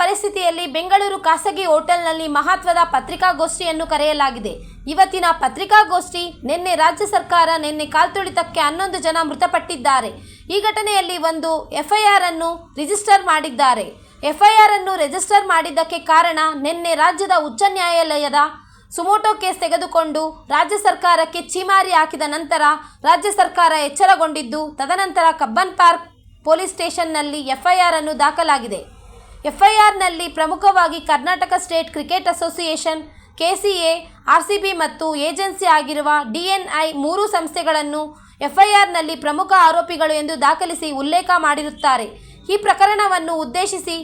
ಪರಿಸ್ಥಿತಿಯಲ್ಲಿ ಬೆಂಗಳೂರು ಖಾಸಗಿ ಹೋಟೆಲ್ನಲ್ಲಿ ಮಹತ್ವದ ಪತ್ರಿಕಾಗೋಷ್ಠಿಯನ್ನು ಕರೆಯಲಾಗಿದೆ. ಇವತ್ತಿನ ಪತ್ರಿಕಾಗೋಷ್ಠಿ ನಿನ್ನೆ ರಾಜ್ಯ ಸರ್ಕಾರ ನಿನ್ನೆ ಕಾಲ್ತುಳಿತಕ್ಕೆ ಹನ್ನೊಂದು ಜನ ಮೃತಪಟ್ಟಿದ್ದಾರೆ. ಈ ಘಟನೆಯಲ್ಲಿ ಒಂದು ಎಫ್ಐಆರ್ ಅನ್ನು ರಿಜಿಸ್ಟರ್ ಮಾಡಿದ್ದಾರೆ. ಎಫ್ಐಆರ್ ಅನ್ನು ರಿಜಿಸ್ಟರ್ ಮಾಡಿದ್ದಕ್ಕೆ ಕಾರಣ ನಿನ್ನೆ ರಾಜ್ಯದ ಉಚ್ಚ ನ್ಯಾಯಾಲಯದ ಸುಮೋಟೋ ಕೇಸ್ ತೆಗೆದುಕೊಂಡು ರಾಜ್ಯ ಸರ್ಕಾರಕ್ಕೆ ಛೀಮಾರಿ ಹಾಕಿದ ನಂತರ ರಾಜ್ಯ ಸರ್ಕಾರ ಎಚ್ಚರಗೊಂಡಿದ್ದು, ತದನಂತರ ಕಬ್ಬನ್ ಪಾರ್ಕ್ ಪೊಲೀಸ್ ಸ್ಟೇಷನ್ನಲ್ಲಿ ಎಫ್ಐಆರ್ ಅನ್ನು ದಾಖಲಾಗಿದೆ. ಎಫ್ಐಆರ್ನಲ್ಲಿ ಪ್ರಮುಖವಾಗಿ Karnataka state cricket association, KCA, RCB ಮತ್ತು ಏಜೆನ್ಸಿ ಆಗಿರುವ ಡಿಎನ್ಐ ಮೂರು ಸಂಸ್ಥೆಗಳನ್ನು ಎಫ್ಐಆರ್ನಲ್ಲಿ ಪ್ರಮುಖ ಆರೋಪಿಗಳು ಎಂದು ದಾಖಲಿಸಿ ಉಲ್ಲೇಖ ಮಾಡಿರುತ್ತಾರೆ. ಈ ಪ್ರಕರಣವನ್ನು ಉದ್ದೇಶಿಸಿ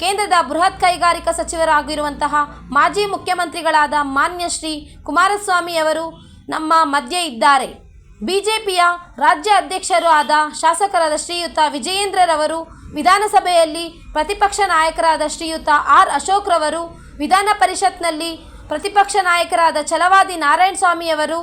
ಕೇಂದ್ರದ ಬೃಹತ್ ಕೈಗಾರಿಕಾ ಸಚಿವರಾಗಿರುವಂತಹ ಮಾಜಿ ಮುಖ್ಯಮಂತ್ರಿಗಳಾದ ಮಾನ್ಯ ಶ್ರೀ ಕುಮಾರಸ್ವಾಮಿ ಅವರು ನಮ್ಮ ಮಧ್ಯೆ ಇದ್ದಾರೆ. ಬಿಜೆಪಿಯ ರಾಜ್ಯ ಅಧ್ಯಕ್ಷರು ಆದ ಶಾಸಕರಾದ ಶ್ರೀಯುತ ವಿಜಯೇಂದ್ರರವರು ವಿಧಾನಸಭೆಯಲ್ಲಿ ಪ್ರತಿಪಕ್ಷ ನಾಯಕರಾದ ಶ್ರೀಯುತ ಆರ್ ಅಶೋಕ್ ರವರು, ವಿಧಾನ ಪರಿಷತ್ನಲ್ಲಿ ಪ್ರತಿಪಕ್ಷ ನಾಯಕರಾದ ಛಲವಾದಿ ನಾರಾಯಣ ಸ್ವಾಮಿಯವರು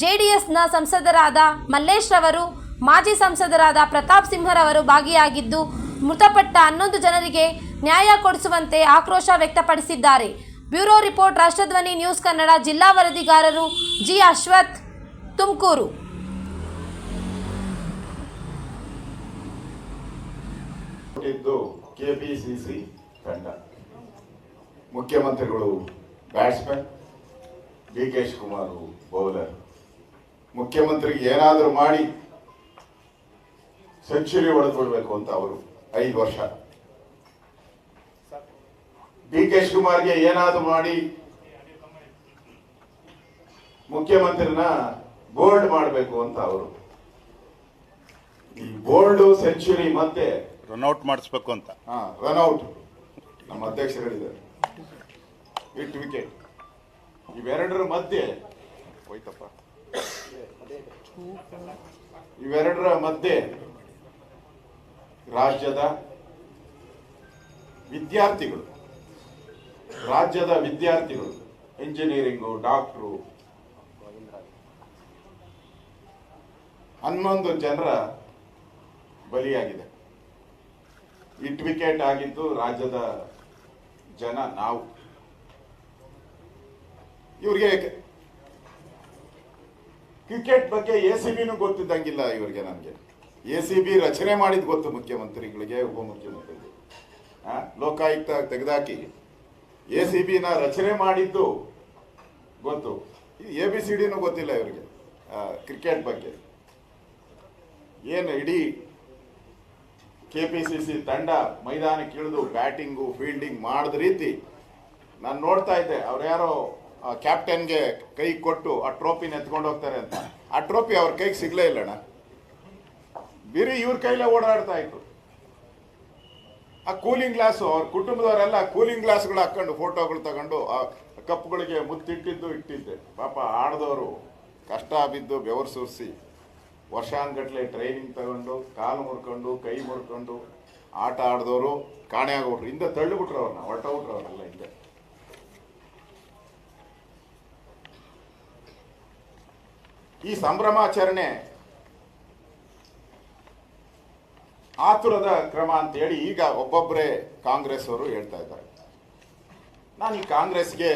ಜೆಡಿಎಸ್ನ ಸಂಸದರಾದ ಮಲ್ಲೇಶ್ ರವರು, ಮಾಜಿ ಸಂಸದರಾದ ಪ್ರತಾಪ್ ಸಿಂಹರವರು ಭಾಗಿಯಾಗಿದ್ದು, ಮೃತಪಟ್ಟ ಹನ್ನೊಂದು ಜನರಿಗೆ ನ್ಯಾಯ ಕೊಡಿಸುವಂತೆ ಆಕ್ರೋಶ ವ್ಯಕ್ತಪಡಿಸಿದ್ದಾರೆ. Bureau report Rashtradhwani news Kannada ಜಿಲ್ಲಾ ವರದಿಗಾರರು ಜಿ ಅಶ್ವಥ್ ತುಮಕೂರು. ಇದ್ದು ಸಿ ತಂಡ. ಮುಖ್ಯಮಂತ್ರಿಗಳು batsman D K Shivakumar bowler. ಮುಖ್ಯಮಂತ್ರಿಗೆ ಏನಾದರೂ ಮಾಡಿ ಸೆಂಚುರಿ ಹೊಡೆದುಕೊಳ್ಬೇಕು ಅಂತ ಅವರು ಐದು ವರ್ಷ. ಡಿ ಕೆ ಶಿವಕುಮಾರ್ಗೆ ಏನಾದರೂ ಮಾಡಿ ಮುಖ್ಯಮಂತ್ರಿನ ಬೋಲ್ಡ್ ಮಾಡಬೇಕು ಅಂತ ಅವರು. ಈ ಬೋಲ್ಡ್, ಸೆಂಚುರಿ ಮತ್ತೆ ರನ್ಔಟ್ ಮಾಡಿಸ್ಬೇಕು ಅಂತ. ಹಾಂ ರನ್ಔಟ್ ನಮ್ಮ ಅಧ್ಯಕ್ಷರು ಹೇಳಿದ್ದಾರೆ ಇಟ್ ವಿಕೆಟ್ ಇವೆರಡರ ಮಧ್ಯೆ. ಹೋಯ್ತಪ್ಪ. ಇವೆರಡರ ಮಧ್ಯೆ ರಾಜ್ಯದ ವಿದ್ಯಾರ್ಥಿಗಳು ರಾಜ್ಯದ ವಿದ್ಯಾರ್ಥಿಗಳು ಇಂಜಿನಿಯರಿಂಗು ಡಾಕ್ಟ್ರು ಹನ್ನೊಂದು ಜನರ ಬಲಿಯಾಗಿದೆ. ಇಟ್ ವಿಕೆಟ್ ಆಗಿದ್ದು ರಾಜ್ಯದ ಜನ ನಾವು. ಇವ್ರಿಗೆ ಕ್ರಿಕೆಟ್ ಬಗ್ಗೆ ಎ ಸಿ ಬಿನೂ ಗೊತ್ತಿದ್ದಂಗಿಲ್ಲ ಇವರಿಗೆ ನನಗೆ ಎ ಸಿ ಬಿ ರಚನೆ ಮಾಡಿದ್ ಗೊತ್ತು ಮುಖ್ಯಮಂತ್ರಿಗಳಿಗೆ ಉಪಮುಖ್ಯಮಂತ್ರಿಗಳಿಗೆ ಲೋಕಾಯುಕ್ತ ತೆಗೆದಾಕಿ. ಎ ಸಿ ಬಿನ ರಚನೆ ಮಾಡಿದ್ದು ಗೊತ್ತು. ಎ ಬಿ ಸಿ ಡಿನೂ ಗೊತ್ತಿಲ್ಲ ಇವರಿಗೆ ಕ್ರಿಕೆಟ್ ಬಗ್ಗೆ. ಏನು ಇಡೀ ಕೆ ಪಿ ಸಿ ಸಿ ತಂಡ ಮೈದಾನಕ್ಕೆ ಇಳಿದು ಬ್ಯಾಟಿಂಗು ಫೀಲ್ಡಿಂಗ್ ಮಾಡಿದ ರೀತಿ ನಾನು ನೋಡ್ತಾ ಇದ್ದೆ. ಅವ್ರು ಯಾರೋ ಕ್ಯಾಪ್ಟನ್ಗೆ ಕೈ ಕೊಟ್ಟು ಆ ಟ್ರೋಫಿನ ಎತ್ಕೊಂಡು ಹೋಗ್ತಾರೆ ಅಂತ. ಆ ಟ್ರೋಫಿ ಅವ್ರ ಕೈಗೆ ಸಿಗ್ಲೇ ಇಲ್ಲಣ್ಣ ಬಿರಿ ಇವ್ರ ಕೈಲೇ ಓಡಾಡ್ತಾ ಇತ್ತು. ಆ ಕೂಲಿಂಗ್ ಗ್ಲಾಸು ಅವ್ರ ಕುಟುಂಬದವರೆಲ್ಲ ಕೂಲಿಂಗ್ ಗ್ಲಾಸ್ಗಳು ಹಾಕೊಂಡು ಫೋಟೋಗಳು ತಗೊಂಡು ಆ ಕಪ್ಗಳಿಗೆ ಮುತ್ತಿಟ್ಟಿದ್ದು ಇಟ್ಟಿದ್ದೆ. ಪಾಪ ಆಡ್ದವರು ಕಷ್ಟ ಬಿದ್ದು ಬೆವರು ಸುರಿಸಿ. ವರ್ಷಾನ್ಗಟ್ಲೆ ಟ್ರೈನಿಂಗ್ ತಗೊಂಡು, ಕಾಲು ಮುರ್ಕೊಂಡು, ಕೈ ಮುರ್ಕೊಂಡು ಆಟ ಆಡಿದವರು ಕಾಣೆ ಆಗೋರು. ಹಿಂದೆ ತಳ್ಳಿಬಿಟ್ರು ಅವ್ರನ್ನ, ಹೊರಟೋಗ್ಬಿಟ್ರು ಅವ್ರನ್ನೆಲ್ಲ ಹಿಂದೆ. ಈ ಸಂಭ್ರಮಾಚರಣೆ ಆತುರದ ಕ್ರಮ ಅಂತೇಳಿ ಈಗ ಒಬ್ಬೊಬ್ಬರೇ ಕಾಂಗ್ರೆಸ್ ಅವರು ಹೇಳ್ತಾ ಇದ್ದಾರೆ. ನಾನು ಈ ಕಾಂಗ್ರೆಸ್ಗೆ